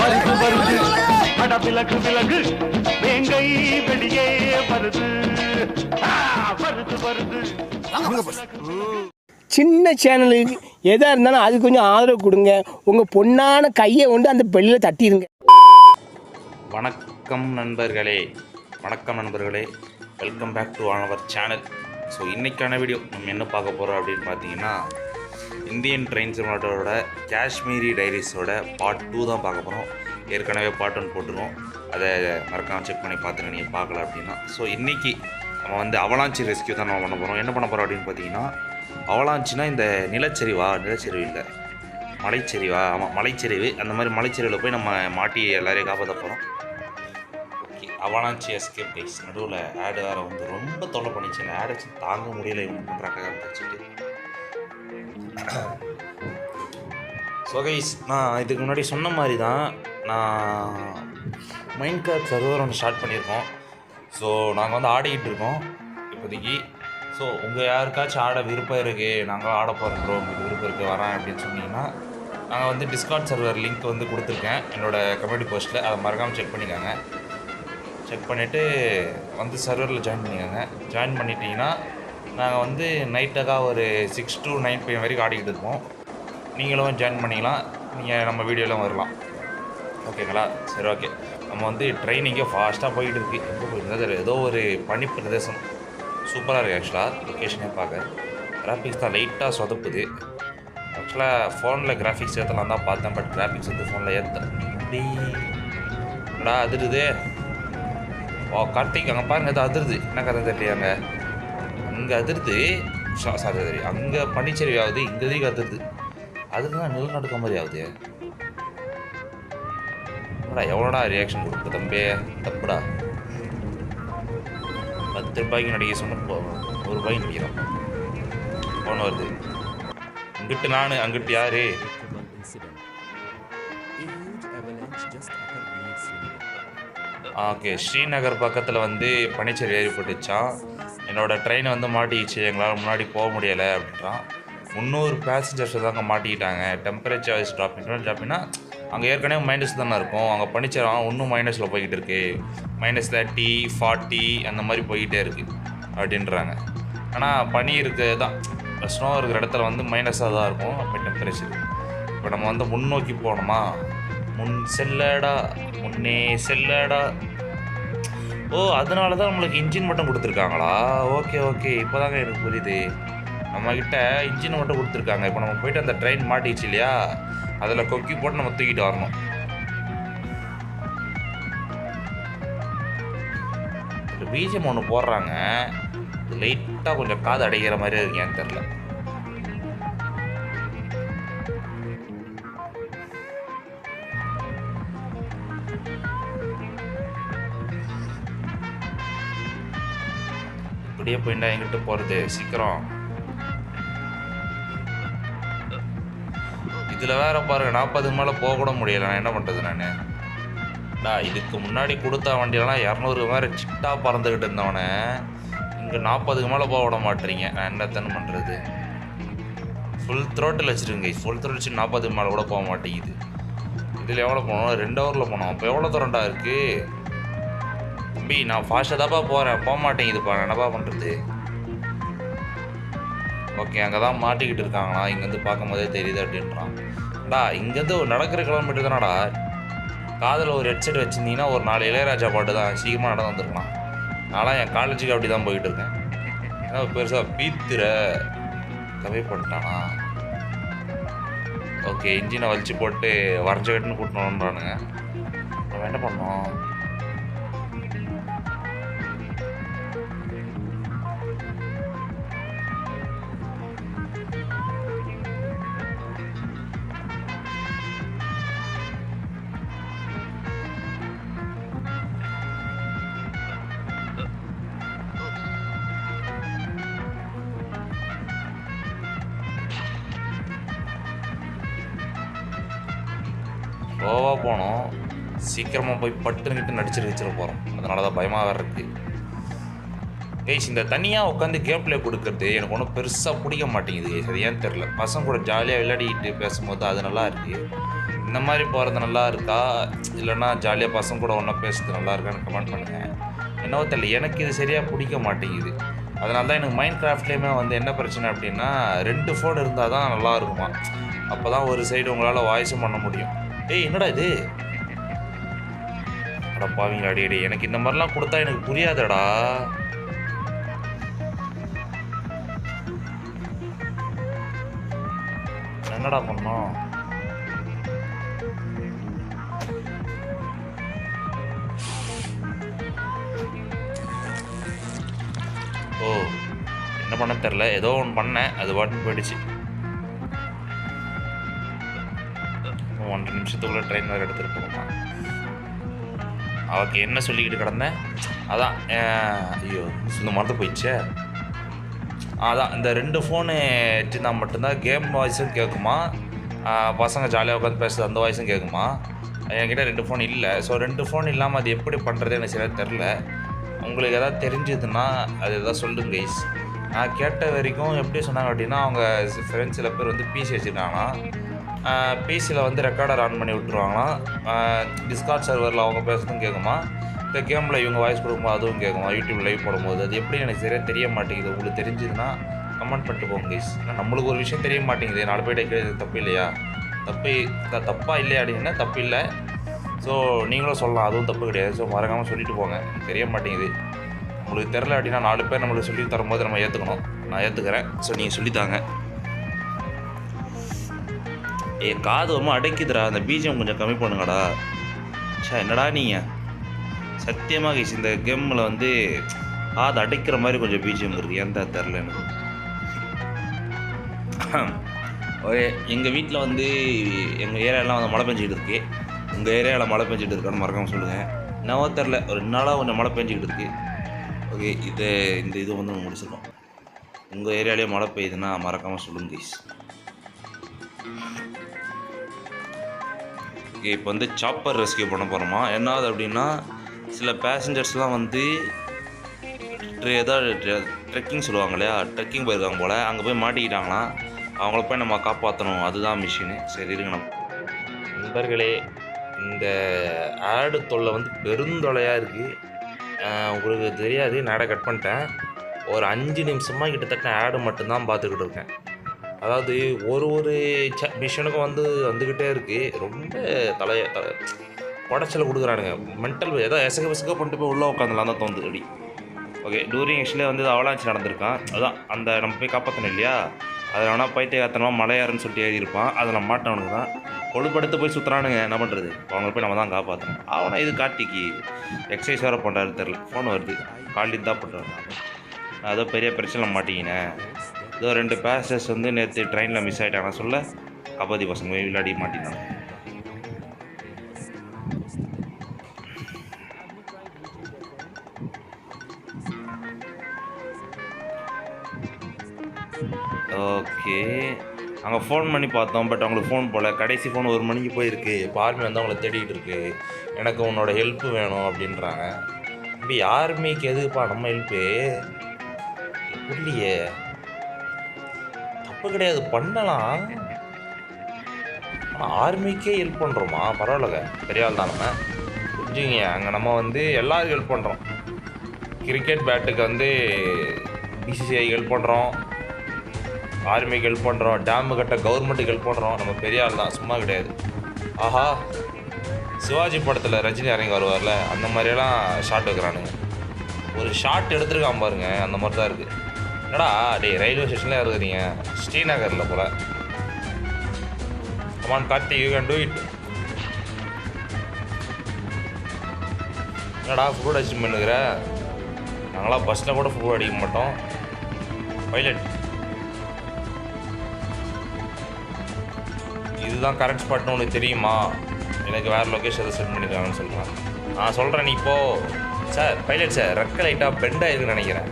வருது வருது அட விலகு விலகு வேங்கை வெளியே வருது. ஆ, வருது வருது. சின்ன சேனலுக்கு எதாக இருந்தாலும் அது கொஞ்சம் ஆதரவு கொடுங்க. உங்கள் பொண்ணான கையை கொண்டு அந்த பெல்லில் தட்டிடுங்க வணக்கம் நண்பர்களே. வணக்கம் நண்பர்களே. Welcome back to our channel so இன்றைக்கான வீடியோ நம்ம என்ன பார்க்க போகிறோம் அப்படின்னு பார்த்தீங்கன்னா இந்தியன் ட்ரெயின் சிமுலேட்டரோட காஷ்மீரி டைரிஸோட பார்ட் டூ தான் பார்க்க போகிறோம் ஏற்கனவே பார்ட் ஒன் போட்டுருவோம் அதை மறக்காமல் செக் பண்ணி பார்த்துங்க நீங்கள் பார்க்கல அப்படின்னா. ஸோ இன்றைக்கி நம்ம வந்து அவலாஞ்சி ரெஸ்கியூ தான் நம்ம பண்ண போகிறோம் என்ன பண்ண போகிறோம் அப்படின்னு பார்த்தீங்கன்னா அவலாஞ்சினா இந்த நிலச்சரிவா? நிலச்சரிவு இல்லை. மலைச்சரிவா? ஆமாம் மலைச்சரிவு. அந்த மாதிரி மலைச்சரிவில் போய் நம்ம மாட்டி எல்லாரையும் காப்பாற்ற போகிறோம் ஓகே அவனாச்சி எஸ்கேப் டைஸ் நடுவில் ஆடு வேறு வந்து ரொம்ப தொல்லை பண்ணிச்சு ஆடை தாங்க முடியல இவங்க பண்ணுறாங்க வச்சுட்டு. ஸோ கைஸ் நான் இதுக்கு முன்னாடி சொன்ன மாதிரி தான் நான் மைண்ட் கார்ட் சர்வர் ஒன்று ஸ்டார்ட் பண்ணியிருக்கோம். ஸோ நாங்கள் வந்து ஆடிக்கிட்டு இருக்கோம் இப்போதைக்கு. ஸோ உங்கள் யாருக்காச்சும் ஆட விருப்பம் இருக்குது நாங்கள் ஆட போகிறோம் ப்ரோ உங்களுக்கு விருப்பம் இருக்குது வரேன் அப்படின்னு சொன்னீங்கன்னா நாங்கள் வந்து டிஸ்கார்ட் சர்வர் லிங்க் வந்து கொடுத்துருக்கேன். என்னோடய கம்யூனிட்டி போஸ்ட்டில் அதை மறக்காமல் செக் பண்ணிக்காங்க. செக் பண்ணிவிட்டு வந்து சர்வரில் ஜாயின் பண்ணிக்கோங்க. ஜாயின் பண்ணிட்டீங்கன்னா நாங்கள் வந்து நைட்டக்காக ஒரு சிக்ஸ் டு நைன் பிஎம் வரைக்கும் ஆடிக்கிட்டு இருப்போம். நீங்களும் ஜாயின் பண்ணிக்கலாம். நீங்கள் நம்ம வீடியோலாம் வரலாம். ஓகேங்களா சரி ஓகே நம்ம வந்து ட்ரெயினிங்கே ஃபாஸ்ட்டாக போயிட்டு இருக்கு. எங்கே போயிருந்தா ஏதோ ஒரு பனி பிரதேசம். சூப்பராக இருக்குது ஆக்சுவலாக லொக்கேஷனே பார்க்க. கிராஃபிக்ஸ் தான் லைட்டாக சொதப்புது. ஆக்சுவலாக ஃபோனில் கிராஃபிக்ஸ் ஏற்றலாம் தான் பார்த்தேன் பட் கிராஃபிக்ஸ் வந்து ஃபோனில் ஏற்ற அப்படி அதிருது? ஓ கார்த்திக் அங்கே பாருங்க அது அதிருது. என்ன கதை தெரியலையாங்க அங்கே அதிருது சாரி சாரி அங்கே பனிச்சரிவு ஆகுது இங்கே எதுக்கு அதிருது அதுதான் நிலநடுக்க மாதிரி ஆகுது. எவ்வளோடா ரியாக்ஷன் கொடுக்குற தம்பி? தப்புடா. பத்து ரூபாய்க்கு நடிக்க சொன்ன ஒரு ரூபாய்க்கு நடிக்கிறோம் போன வருது. இங்கிட்டு நான் அங்கிட்டு யாரு? ஓகே. ஸ்ரீநகர் பக்கத்தில் வந்து பனிச்சரிவு ஏற்பட்டுச்சான் என்னோடய ட்ரெயின் வந்து மாட்டிக்கிச்சு. எங்களால் முன்னாடி போக முடியலை அப்படின்றான். முந்நூறு பேசஞ்சர்ஸ் தாங்க மாட்டிக்கிட்டாங்க. டெம்பரேச்சர் வைஸ் ட்ராப்பிங் ட்ராப்பிங்னா அங்கே ஏற்கனவே மைனஸ் தானே இருக்கும். அங்கே பனிச்சரம் இன்னும் மைனஸில் போய்கிட்டு இருக்கு. மைனஸ் தேர்ட்டி ஃபார்ட்டி அந்த மாதிரி போய்கிட்டே இருக்குது அப்படின்றாங்க. ஆனால் பனி இருக்குது தான். ஸ்னோ இருக்கிற இடத்துல வந்து மைனஸாக தான் இருக்கும். அப்போ டெம்பரேச்சர் இப்போ நம்ம வந்து முன்னோக்கி போகணுமா? முன் செல்லடா முன்னே செல்லடா. ஓ அதனால தான் நம்மளுக்கு இன்ஜின் மட்டும் கொடுத்துருக்காங்களா? Okay okay. இப்போ தாங்க எனக்கு புரியுது. நம்மக்கிட்ட இன்ஜின் மட்டும் கொடுத்துருக்காங்க. இப்போ நம்ம போயிட்டு அந்த ட்ரெயின் மாட்டிச்சு இல்லையா? அதில் கொக்கி போட்டு நம்ம தூக்கிட்டு வரணும். பிஜிஎம் ஒன்று போடுறாங்க. லைட்டாக கொஞ்சம் காது அடைகிற மாதிரி இருக்கு ஏன்னு தெரில இப்படியே போயிட்டா எங்கிட்ட போகிறது சீக்கிரம். இதில் வேற பாருங்க நாற்பதுக்கு மேலே போக கூட முடியல. நான் என்ன பண்ணுறது நான்? டா இதுக்கு முன்னாடி கொடுத்த வண்டியெல்லாம் இரநூறு மேலே சிட்டா பறந்துக்கிட்டு இருந்தவனே. இங்கே நாற்பதுக்கு மேலே போக விட மாட்டீங்க. நான் என்னத்தன்னு பண்ணுறது ஃபுல் த்ரோட்டில் வச்சுருங்க. ஃபுல் த்ரோட் வச்சு நாற்பதுக்கு மேலே கூட போக மாட்டேங்குது. இதில் எவ்வளோ போனோம்? ரெண்டு ஹவரில் போனோம். அப்போ எவ்வளோ தூரம்டா இருக்குது தம்பி நான் ஃபாஸ்ட்டாக தான்ப்பா போகிறேன் போக மாட்டேங்குதுப்பா என்னப்பா பண்ணுறது ஓகே அங்கே தான் மாட்டிக்கிட்டு இருக்காங்களா? இங்கேருந்து பார்க்கும்போதே தெரியுது அப்படின்றான். டா இங்கேருந்து ஒரு நடக்கிற கிலோமீட்டர் தானடா? காதில் ஒரு ஹெட்செட் வச்சுருந்தீங்கன்னா ஒரு நாலு இளையராஜா பாட்டு தான் சீக்கிரமாக நடந்து வந்துருக்கலாம். நான்லாம் என் காலேஜுக்கு அப்படி தான் போயிட்டு இருக்கேன். ஏன்னா பெருசாக பீத்துற? கவே பண்ணிட்டானா ஓகே இன்ஜினை வலிச்சு போட்டு வரைஞ்ச கட்டுன்னு கூட்டணுன்றானுங்க நம்ம என்ன பண்ணோம்? சீக்கிரமாக போய் பட்டுன்னுக்கிட்டு நடிச்சிட்டு வச்சிட போகிறோம் அதனால தான் பயமாக வேறு இருக்குது கைஸ் இந்த தனியாக உட்காந்து கேம் பிளே கொடுக்கறது எனக்கு ஒன்றும் பெருசாக பிடிக்க மாட்டேங்குது. கைஸ் அது ஏன்னு தெரில பசங்க கூட ஜாலியாக விளையாடிக்கிட்டு பேசும்போது அது நல்லா இருக்குது இந்த மாதிரி போகிறது நல்லா இருக்கா? இல்லைன்னா ஜாலியாக பசங்க கூட ஒன்றா பேசுறது நல்லா இருக்கான்னு கமெண்ட் பண்ணுங்கள் என்னவோ தெரியல. எனக்கு இது சரியாக பிடிக்க மாட்டேங்குது. அதனால தான் எனக்கு மைண்ட் கிராஃப்ட்லேயுமே வந்து என்ன பிரச்சனை அப்படின்னா ரெண்டு ஃபோன் இருந்தால் தான் நல்லா இருக்குமா? அப்போ தான் ஒரு சைடு உங்களால் வாய்ஸும் பண்ண முடியும். ஏய் என்னடா இது? அட பாவீங்களா அடி அடி. எனக்கு இந்த மாதிரிலாம் கொடுத்தா எனக்கு புரியாதடா. என்னடா பண்ணோம் ஓ என்ன பண்ண தெரில ஏதோ ஒன்று பண்ணேன். அது பாட்டுன்னு போயிடுச்சு. ஒன்றரை நிமிஷத்துக்குள்ளே ட்ரெயின் வேறு எடுத்துகிட்டு போகணுமா? அவக்கு என்ன சொல்லிக்கிட்டு கிடந்தேன்? அதான் ஐயோ இந்த மறந்து போயிடுச்சே. அதான் இந்த ரெண்டு ஃபோனு வச்சுருந்தா மட்டும்தான் கேம் வாய்ஸும் கேட்குமா? பசங்க ஜாலியாக உட்காந்து பேசுறது அந்த வாய்ஸும் கேட்குமா? என்கிட்ட ரெண்டு ஃபோன் இல்லை. ஸோ ரெண்டு ஃபோன் இல்லாமல் அது எப்படி பண்ணுறது எனக்கு சரியாக தெரில உங்களுக்கு எதாவது தெரிஞ்சதுன்னா அது எதாவது சொல்லுங்க கைஸ் நான் கேட்ட வரைக்கும் எப்படி சொன்னாங்க அப்படின்னா அவங்க ஃப்ரெண்ட்ஸ் சில பேர் வந்து பிசி வச்சுருக்காங்கன்னா பிசியில் வந்து ரெக்கார்டர் ஆன் பண்ணி விட்டுருவாங்களாம். டிஸ்கார்ட் சர்வரில் அவங்க பேசுறதும் கேட்குமா இந்த கேமில் இவங்க வாய்ஸ் கொடுக்கும்போது அதுவும் கேட்குமா யூடியூப் லைவ் போடும்போது அது எப்படி எனக்கு சரியாக தெரிய மாட்டேங்குது? உங்களுக்கு தெரிஞ்சதுன்னா கமெண்ட் பண்ணிட்டு போங்க கைஸ் ஏன்னா நம்மளுக்கு ஒரு விஷயம் தெரிய மாட்டேங்குது. நாலு பேர் கேட்குறது தப்பு இல்லையா? தப்பு த- தப்பாக இல்லையா அப்படின்னா தப்பு இல்லை. ஸோ நீங்களும் சொல்லலாம். அதுவும் தப்பு கிடையாது. ஸோ மறக்காமல் சொல்லிட்டு போங்க. தெரிய மாட்டேங்குது. உங்களுக்கு தெரில அப்படின்னா நாலு பேர் நம்மளுக்கு சொல்லி தரும்போது நம்ம ஏற்றுக்கணும் நான் ஏற்றுக்கிறேன் ஸோ நீங்கள் சொல்லித்தாங்க ஏ காது ரொம்ப அடைக்குதுடா. அந்த பீஜம் கொஞ்சம் கம்மி பண்ணுங்கடா. ச்சே என்னடா நீங்கள் சத்தியமாக கைஸ் இந்த கேமில் வந்து காது அடைக்கிற மாதிரி கொஞ்சம் பீஜம் இருக்குது ஏன் தெரில எனக்கு. ஓகே எங்கள் வீட்டில் வந்து எங்கள் ஏரியாலாம் வந்து மழை பெஞ்சிக்கிட்டு இருக்கு. உங்கள் ஏரியாவில் மழை பெஞ்சிட்டு இருக்கான்னு மறக்காமல் சொல்லுங்கள் என்னவோ தெரில ஒரு ரெண்டு நாளாக கொஞ்சம் மழை பெஞ்சிக்கிட்டு இருக்கு. ஓகே இது இந்த இது வந்து நம்ம முடிச்சிருக்கோம் உங்கள் ஏரியாலேயே மழை பெய்யுதுன்னா மறக்காமல் சொல்லுங்க கைஸ் இப்போ வந்து சாப்பர் ரெஸ்கியூ பண்ண போகிறோமா என்னாவது அப்படின்னா சில பேசஞ்சர்ஸ்லாம் வந்து ஏதாவது ட்ரெக்கிங் சொல்லுவாங்க இல்லையா? ட்ரெக்கிங் போயிருக்காங்க போல். அங்கே போய் மாட்டிக்கிட்டாங்களாம் அவங்கள போய் நம்ம காப்பாற்றணும் அதுதான் மிஷினு சரி இருங்க நம்ம. நண்பர்களே இந்த ஆடு தொல்லை வந்து பெருந்தொலையாக இருக்குது உங்களுக்கு தெரியாது. நான் கட் பண்ணிட்டேன். ஒரு அஞ்சு நிமிஷமாக கிட்டத்தட்ட ஆடு மட்டும்தான் பார்த்துக்கிட்டு இருக்கேன். அதாவது ஒரு ஒரு ச மிஷனுக்கும் வந்து வந்துக்கிட்டே இருக்குது ரொம்ப தலைய த உடச்சல கொடுக்குறானுங்க. மென்டல் ஏதோ எசக பிசக பண்ணிட்டு போய் உள்ளே உட்காந்துலாம் தான் தோந்து அப்படி ஓகே டூரிங் ஆக்சுவலி வந்து அவலாச்சு நடந்திருக்கான். அதான் அந்த நம்ம போய் காப்பாற்றணும் இல்லையா? அதில் வேணால் பைத்தியகாத்தனமாக மலையாருன்னு சொல்லிட்டு ஏறியிருப்பான் அதில் மாட்டவனுக்கு தான் கொழுப்படுத்து போய் சுற்றுறானுங்க என்ன பண்ணுறது அவங்கள போய் நம்ம தான் காப்பாற்றணும் அவனை இது கார்த்திக்கு எக்ஸசைஸ் வேறு பண்ணுறாரு தெரில ஃபோன் வருது. காலிட்டு தான் பண்ணுறாங்க அதோ பெரிய பிரச்சனை மாட்டிக்கினேன் இதோ ரெண்டு பேசஞ்சர்ஸ் வந்து நேற்று ட்ரெயினில் மிஸ் ஆகிட்டாங்க சொல்ல கபடி பசங்க போய் விளையாடி மாட்டினாங்க. ஓகே அங்கே ஃபோன் பண்ணி பார்த்தோம் பட் அவங்களுக்கு ஃபோன் போல். கடைசி ஃபோன் ஒரு மணிக்கு போயிருக்கு. இப்போ ஆர்மி வந்து அவங்கள தேடிட்டு இருக்கு. எனக்கு உன்னோட ஹெல்ப் வேணும் அப்படின்றாங்க. இப்படி ஆர்மிக்கு எதுப்பா நம்ம ஹெல்ப்பு புரியலையே. தப்பு கிடையாது பண்ணலாம். ஆனால் ஆர்மிக்கே ஹெல்ப் பண்ணுறோமா பரவாயில்லங்க. பெரிய ஆள் தான் நம்ம. புரிஞ்சுங்க அங்கே நம்ம வந்து எல்லாருக்கும் ஹெல்ப் பண்ணுறோம் கிரிக்கெட் பேட்டுக்கு வந்து பிசிசிஐ ஹெல்ப் பண்ணுறோம் ஆர்மிக்கு ஹெல்ப் பண்ணுறோம் டேமு கட்ட கவர்மெண்ட்டுக்கு ஹெல்ப் பண்ணுறோம் நம்ம பெரிய ஆள் தான். சும்மா கிடையாது. ஆஹா. சிவாஜி படத்தில் ரஜினி இறங்கி வருவார்ல அந்த மாதிரியெல்லாம் ஷாட் வைக்கிறானுங்க ஒரு ஷாட் எடுத்துருக்கான் பாருங்க. அந்த மாதிரி தான் இருக்குது என்னடா டேய் ரயில்வே ஸ்டேஷனில் இருக்கிறீங்க ஸ்ரீநகரில் போல. Come on Karthi you can do it என்னடா ஃபுட் அடிச்சு பண்ணுகிற நாங்களாம் பஸ்ஸில் கூட ஃபுட் அடிக்க மாட்டோம். பைலட் இதுதான் கரெக்ட் ஸ்பாட்னு உனக்கு தெரியுமா? எனக்கு வேறு லொக்கேஷன் செட் பண்ணியிருக்காங்கன்னு சொல்கிறேன் நான் சொல்கிறேன் நீ இப்போது சார் பைலட் சார் ரெக்க லைட்டாக பெண்டாக இருக்குன்னு நினைக்கிறேன்.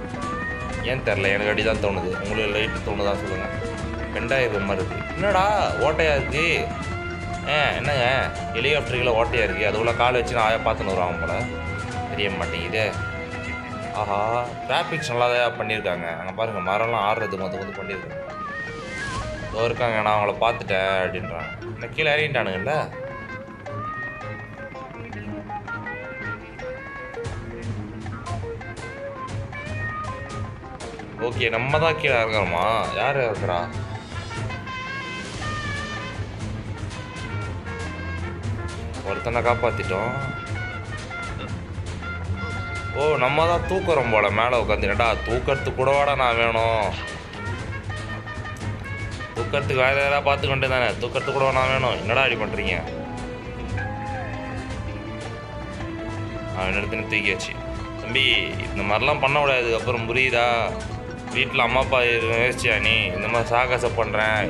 ஏன் தெரில? எனக்கு அப்படி தான் தோணுது. உங்களுக்கு லைட்டு தோணுதான் சொல்லுங்கள் பெண்ட் ஆயிருக்கிற மாதிரி இருக்குது என்னடா ஓட்டையாக இருக்குது ஏ என்னங்க? ஹெலிகாப்டருக்குள்ள ஓட்டையாக இருக்குது அதுக்குள்ளே கால் வச்சு நான் ஆயா பார்த்துன்னு வருவாங்க போல. தெரிய மாட்டேங்குதே. ஆஹா டிராஃபிக்ஸ் நல்லாதான் பண்ணியிருக்காங்க. அங்கே பாருங்கள் மரம்லாம் ஆடுறது மொத்த வந்து பண்ணியிருக்காங்க. இதோ இருக்காங்க நான் அவங்கள பார்த்துட்டேன் அப்படின்றாங்க. இந்த கீழே இறங்கிட்டானுங்கல்ல? ஓகே நம்ம தான் கீழே இறங்குறோமா யார் இறக்குறா? ஒருத்தனை காப்பாற்றிட்டோம் ஓ நம்ம தான் தூக்குறோம் போல மேலே உட்காந்துடா தூக்கறதுக்கு கூடவாடா நான் வேணும். தூக்கறதுக்கு வேறு ஏதாவது பார்த்துக்கொண்டே தானே தூக்கிறதுக்கு கூட நான் வேணும். என்னடா அடி பண்ணுறீங்க அவன் இடத்துல தூக்கியாச்சு. தம்பி இந்த மாதிரிலாம் பண்ணக்கூடாது அப்புறம் புரியுதா? வீட்டில் அம்மா அப்பா யோசிச்சியா நீ இந்த மாதிரி சாகசம் பண்ணுறேன்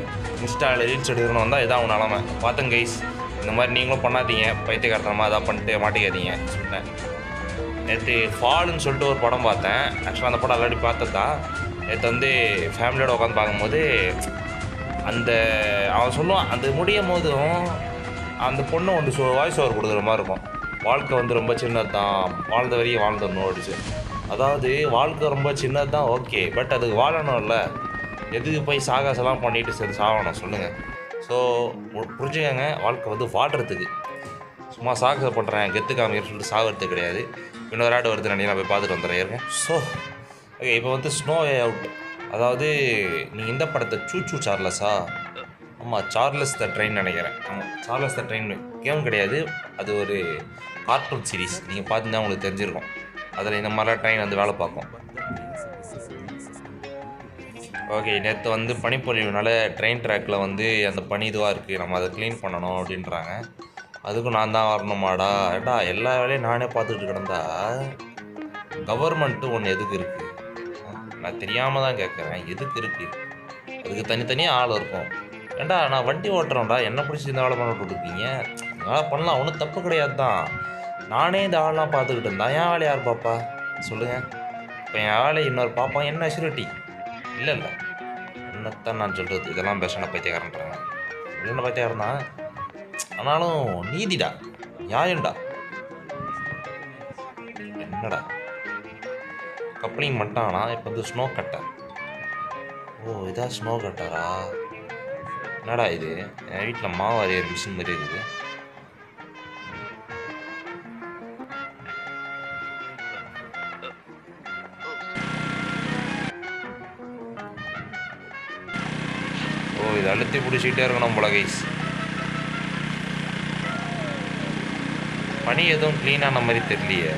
இன்ஸ்டாவில் ரீல்ஸ் எடுக்கணும் வந்தால் இதான் உன் நிலமை. பார்த்தேன் கைஸ் இந்த மாதிரி நீங்களும் பண்ணாதீங்க. பைத்தியக்காரத்தனமாக இதாக பண்ணிட்டு மாட்டிக்காதீங்க சொன்னேன். நேற்று ஃபால்னு சொல்லிட்டு ஒரு படம் பார்த்தேன். ஆக்சுவலாக அந்த படம் ஆல்ரெடி பார்த்தது தான். நேற்று வந்து ஃபேமிலியோடு உட்காந்து பார்க்கும்போது அந்த அவன் சொல்லுவான் அந்த முடியும் போதும் அந்த பொண்ணு ஒன்று வாய்ஸ் ஓவர் கொடுக்குற மாதிரி இருக்கும். வாழ்க்கை வந்து ரொம்ப சின்னது தான் வாழ்ந்த வரையும் வாழ்ந்துடணும் அப்படிச்சு அதாவது வாழ்க்கை ரொம்ப சின்னது தான் ஓகே பட் அதுக்கு வாழணும்ல. எதுக்கு போய் சாகாசெல்லாம் பண்ணிட்டு சரி சாகணும் சொல்லுங்கள் ஸோ புரிஞ்சுக்கங்க வாழ்க்கை வந்து வாழ்கிறதுக்கு சும்மா சாகசம் பண்ணுறேன் கெத்து காமிக்கிற சொல்லிட்டு சாகிறது கிடையாது. இன்னொரு ஆடு வருது நான் போய் பார்த்துட்டு வந்துடுறேன் ஸோ ஓகே இப்போ வந்து ஸ்னோ அவுட் அதாவது நீ இந்த படத்தை சூச்சு சார்லஸா ஆமாம் சார்லஸ் த ட்ரெயின் நினைக்கிறேன். ஆமாம் சார்லஸ் த ட்ரெயின் கேம் கிடையாது. அது ஒரு கார்ட்டூன் சீரிஸ் நீங்கள் பார்த்துருந்தா உங்களுக்கு தெரிஞ்சிருக்கும். அதில் இந்த மாதிரிலாம் ட்ரெயின் வந்து வேலை பார்க்கும். ஓகே நேற்று வந்து பனிப்பொழிவுனால ட்ரெயின் ட்ராக்கில் வந்து அந்த பனி இதுவாக இருக்குது நம்ம அதை க்ளீன் பண்ணணும் அப்படின்றாங்க. அதுக்கும் நான் தான் வரணுமாடா? ஏடா எல்லா வேலையும் நானே பார்த்துட்டு கிடந்தா? கவர்மெண்ட்டு ஒன்று எதுக்கு இருக்குது நான் தெரியாமல் தான் கேட்குறேன் எதுக்கு இருக்குது அதுக்கு தனித்தனியாக ஆள் இருக்கும். ஏண்டா நான் வண்டி ஓட்டுறேன்டா. என்ன பிடிச்சி இந்த வேலை பண்ண இருக்கீங்க? வேலை பண்ணலாம். ஒன்றும் தப்பு கிடையாது தான். நானே இந்த ஆள்லாம் பார்த்துக்கிட்டு இருந்தா. என் ஆளை யார் பாப்பா? சொல்லுங்கள் இப்போ என் ஆளை இன்னொரு பாப்பா என்ன அஷ்யூரிட்டி இல்லை இல்லை. என்னத்தான் நான் சொல்கிறது இதெல்லாம் பெஸ்ட்டான பைத்தியக்காரன்றாங்க என்ன பைத்தியக்காரன் தான் ஆனாலும் நீதிடா. நியாயம்டா. என்னடா? கப்ளிங் மட்டானா இப்போ வந்து ஸ்னோ கட்டர் ஓ இதான் ஸ்னோ கட்டரா என்னடா இது? என் வீட்டில் மாவு அரையிற மிஷின் மாதிரி இருக்குது. இது இருக்கணும் போல கைஸ் பனி எதுவும் க்ளீனான மாதிரி தெரியலையே.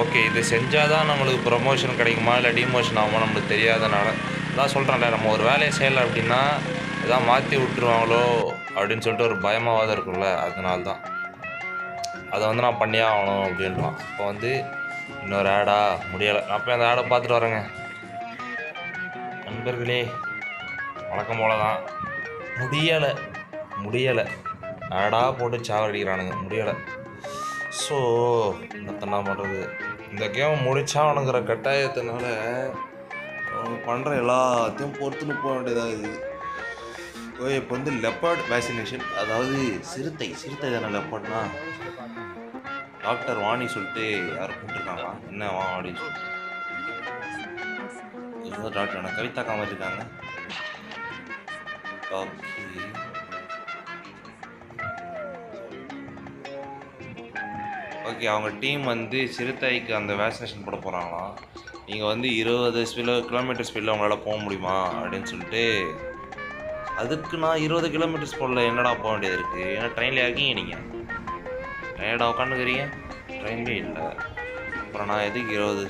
ஓகே இது செஞ்சால் தான் நம்மளுக்கு ப்ரொமோஷன் கிடைக்குமா? இல்லை டிமோஷன் ஆகுமா? நம்மளுக்கு தெரியாதனால. அதான் சொல்கிறேன்ல நம்ம ஒரு வேலையை செய்யலை அப்படின்னா எதாவது மாற்றி விட்டுருவாங்களோ அப்படின்னு சொல்லிட்டு ஒரு பயமாவது இருக்கும்ல அதனால தான் அதை வந்து நான் பண்ணியே ஆகணும் அப்படின்றான். அப்போ வந்து இன்னொரு ஆடா முடியலை. நான் போய் அந்த ஆடை பார்த்துட்டு வரேங்க. நண்பர்களே வழக்கம் போல தான். முடியலை முடியலை. ஆடா போட்டு சாவடிக்கிறானுங்க. முடியலை. ஸோ என்னத்தனா பண்ணுறது இந்த கேம் முடிச்சாவணுங்கிற கட்டாயத்தினால அவங்க பண்ணுற எல்லாத்தையும் பொறுத்துன்னு போக வேண்டியதாக இருக்குது. இப்போ வந்து லெப்பர்ட் வேக்சினேஷன் அதாவது சிறுத்தை சிறுத்தை தானே லெப்பர்ட்னா டாக்டர் வாணி சொல்லிட்டு யாரும் கூப்பிட்டுருக்காங்களா? என்ன வா அப்படின்னு சொல்லிட்டு டாக்டர் என்ன கவிதா காமர் இருக்காங்க ஓகே. ஓகே அவங்க டீம் வந்து சிறுத்தைக்கு அந்த வேக்சினேஷன் போட போகிறாங்களாம் நீங்கள் வந்து இருபது ஸ்பீடில் கிலோமீட்டர் ஸ்பீடில் உங்களால் போக முடியுமா? அப்படின்னு சொல்லிட்டு அதுக்கு நான் இருபது கிலோமீட்டர் போடல. என்னடா போக வேண்டியது இருக்குது ஏன்னா ட்ரெயினில் இருக்கீங்க நீங்கள் டயர்டாக உட்காந்துக்கிறீங்க ட்ரெயினே இல்லை அப்புறம் நான் எதுக்கு இருபது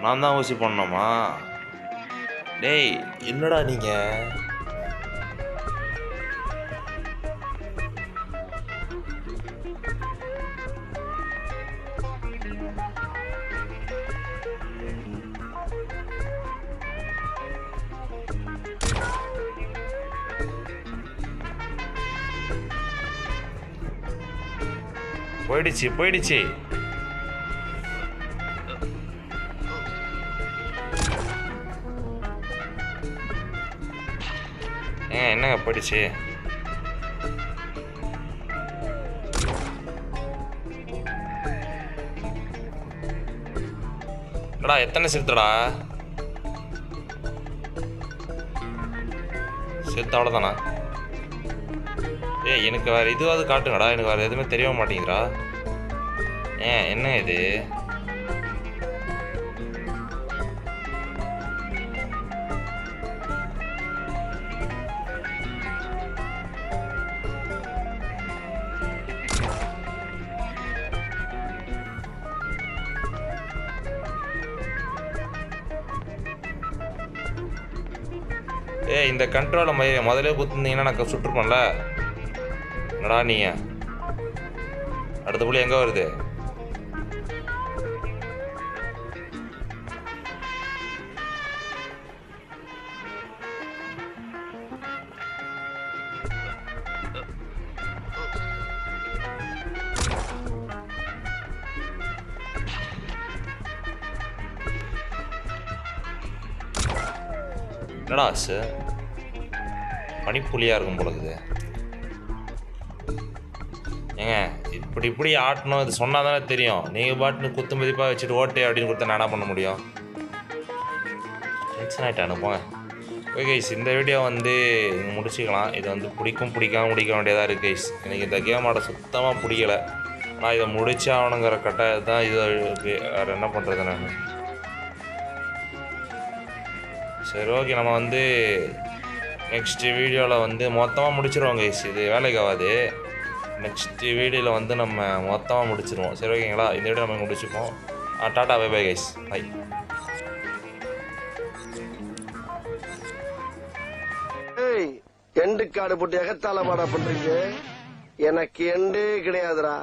நான் தான் ஊசி பண்ணணுமா டேய் என்னடா நீங்கள் போயிடுச்சு போயிடுச்சு. ஏங்க என்னங்க போயிடுச்சு? டா எத்தனை சிறுத்தடா சிறுத்த அவ்வளோதானா ஏ எனக்கு வேறு இதுவாவது காட்டுங்கடா எனக்கு வேறு எதுவுமே தெரிய மாட்டேங்கிறா ஏன் என்ன இது? ஏ இந்த கண்ட்ரோலை மைய முதலே குத்துருந்தீங்கன்னா நான் சுட்டுருப்பேன்ல. என்னடா நீ அடுத்த புள்ளி எங்கே வருது? என்னடா சார் பனிப்புலியாக இருக்கும் பொழுது ஏங்க இப்படி இப்படி ஆட்டணும் இது சொன்னால் தானே தெரியும். நீங்கள் பாட்டுன்னு குத்து மதிப்பாக வச்சுட்டு ஓட்டே அப்படின்னு கொடுத்தா நான் என்ன பண்ண முடியும்? டென்ஷன் ஆகிட்டு ஓகே கைஸ் இந்த வீடியோ வந்து முடிச்சுக்கலாம். இது வந்து பிடிக்கும் பிடிக்காம முடிக்க வேண்டியதாக இருக்குது கைஸ் எனக்கு இந்த கேம் ஆட சுத்தமாக பிடிக்கலை. ஆனால் இதை முடிச்சாகணுங்கிற கட்டாயம் தான் இது வேறு என்ன பண்ணுறது நான்? சரி ஓகே. நம்ம வந்து நெக்ஸ்ட்டு வீடியோவில் வந்து மொத்தமாக முடிச்சிருவோம் கைஸ் இது வேலைக்கு ஆகாது நெக்ஸ்ட்டு வீடியோவில் வந்து நம்ம மொத்தமாக முடிச்சிருவோம். சரி ஓகேங்களா? இந்த வீடியோ நம்ம முடிச்சுப்போம். ஆ tata bye bye guys bye end card போட்டு எகத்தால பாடா பண்றீங்க? எனக்கு எண்டே கிடையாதுடா.